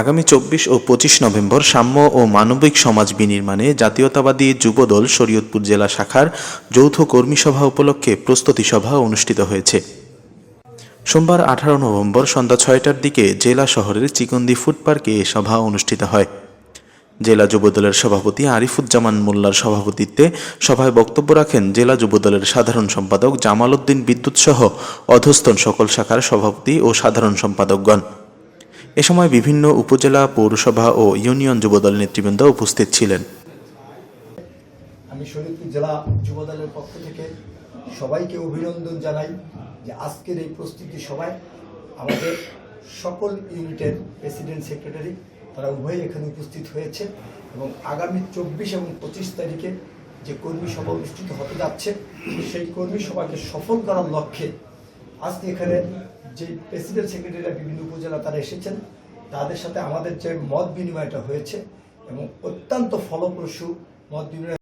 আগামী চব্বিশ ও পঁচিশ নভেম্বর সাম্য ও মানবিক সমাজ বিনির্মাণে জাতীয়তাবাদী যুবদল শরীয়তপুর জেলা শাখার যৌথ কর্মী সভা উপলক্ষে প্রস্তুতি সভা অনুষ্ঠিত হয়েছে। সোমবার আঠারো নভেম্বর সন্ধ্যা ছয়টার দিকে জেলা শহরের চিকন্দি ফুড পার্কে এ সভা অনুষ্ঠিত হয়। জেলা যুবদলের সভাপতি আরিফুজ্জামান মোল্লার সভাপতিত্বে সভায় বক্তব্য রাখেন জেলা যুবদলের সাধারণ সম্পাদক জামাল উদ্দিন বিদ্যুৎ সহ অধস্তন সকল শাখার সভাপতি ও সাধারণ সম্পাদকগণ। এ সময় বিভিন্ন উপজেলা, পৌরসভা ও ইউনিয়ন যুবদল নেতৃবৃন্দ উপস্থিত ছিলেন। আমি শরীরপুর জেলা যুবদলের পক্ষ থেকে সবাইকে অভিনন্দন জানাই যে আজকের এই প্রস্তুতি সভায় আমাদের সকল ইউনিটের প্রেসিডেন্ট সেক্রেটারি তারা উভয়ই এখানে উপস্থিত হয়েছে এবং আগামী চব্বিশ এবং পঁচিশ তারিখে যে কর্মী সভা অনুষ্ঠিত হতে যাচ্ছে, সেই কর্মী সভাকে সফল করার লক্ষ্যে আজকে এখানে যে প্রেসিডেন্ট সেক্রেটারিরা বিভিন্ন উপজেলা তারা এসেছেন, তাদের সাথে আমাদের যে মত বিনিময়টা হয়েছে এবং অত্যন্ত ফলপ্রসূ মত বিনিময়